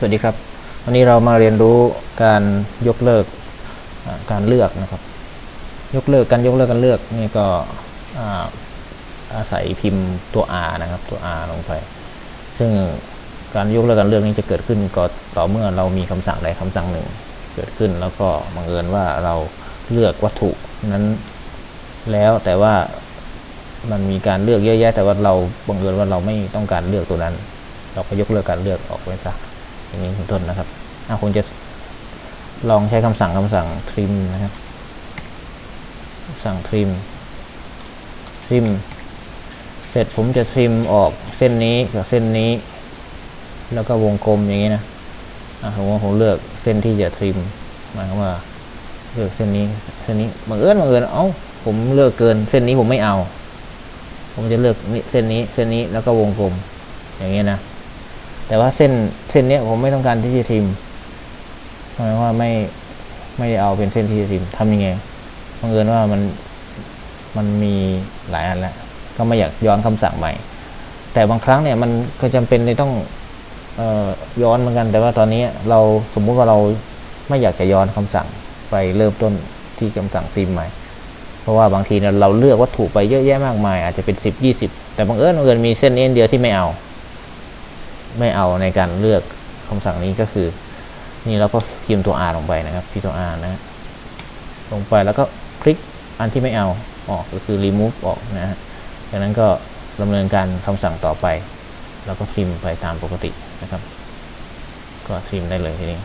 สวัสดีครับ วันนี้เรามาเรียนรู้การยกเลิกการเลือกนะครับ ยกเลิกการยกเลิกการเลือกนี่ก็อาศัยพิมพ์ตัว R นะครับตัว R ลงไป ซึ่งการยกเลิกการเลือกนี้จะเกิดขึ้นก็ต่อเมื่อเรามีคำสั่งใดคำสั่งหนึ่ง เกิดขึ้นแล้วก็บังเอิญว่าเราเลือกวัตถุนั้นแล้วแต่ว่ามันมีการเลือกเยอะแยะแต่ว่าเราบังเอิญว่าเราไม่ต้องการเลือกตัวนั้น เราก็ยกเลิกการเลือกออกไปซะ อย่างนี้เป็นต้นนะครับถ้าคุณจะลองใช้คำสั่งคำสั่ง trim นะครับ สั่ง trim trim เสร็จผมจะ trim ออกเส้นนี้กับเส้นนี้ แล้วก็วงกลมอย่างนี้นะอะผมว่าผมเลือกเส้นที่จะ trim หมายความว่าเลือกเส้นนี้เส้นนี้บังเอิญบังเอิญเอ้าผมเลือกเกิน เส้นนี้ผมไม่เอา ผมจะเลือกนี่เส้นนี้เส้นนี้แล้วก็วงกลม อย่างนี้นะ แต่ว่าเส้นเส้นเนี้ยผมไม่ต้องการที่จะทิมหมายว่าไม่ไม่ได้เอาเป็นเส้นที่จะทิมทำยังไงบังเอิญว่ามันมันมีหลายอันแล้วก็ไม่อยากย้อนคำสั่งใหม่ แต่บางครั้งเนี่ยมันก็จำเป็นในต้องเออย้อนเหมือนกัน แต่ว่าตอนนี้เราสมมุติว่าเราไม่อยากจะย้อนคำสั่งไปเริ่มต้นที่คำสั่งซิมใหม่ เพราะว่าบางทีเราเลือกวัตถุไปเยอะแยะมากมาย อาจจะเป็นสิบยี่สิบแต่บังเอิญบังเอิญมีเส้นนี้อันเดียวที่ไม่เอา ไม่เอาในการเลือกคำสั่งนี้ก็คือ นี่เราก็พิมพ์ตัว R ลงไปนะครับพิมพ์ตัว R นะลงไปแล้วก็คลิกอันที่ไม่เอาออกก็คือ remove ออกนะฮะจากนั้นก็ดำเนินการคำสั่งต่อไป แล้วก็พิมพ์ไปตามปกตินะครับ ก็พิมพ์ได้เลยทีนี้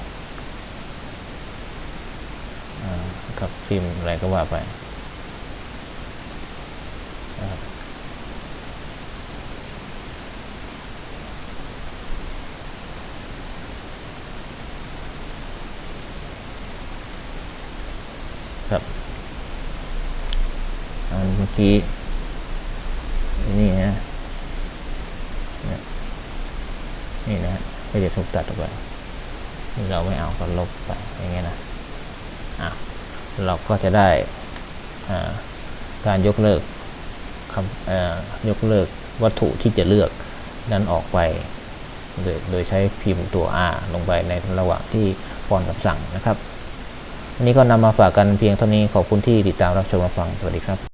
อ่ครับพิมพ์อะไรก็ว่าไปนะครับ ครับอันเมื่อกี้นี่นะนี่นี่นะก็จะถูกตัดออกไปนี่เราไม่เอาก็ลบไปอย่างเงี้ยนะอะเราก็จะได้การยกเลิกคำยกเลิกวัตถุที่จะเลือกนั้นออกไป โดยโดยใช้พิมพ์ตัว R ลงไปในระหว่างที่ฟอนต์คำสั่งนะครับ วันนี้ก็นำมาฝากกันเพียงเท่านี้ขอบคุณที่ติดตามรับชมรับฟังสวัสดีครับ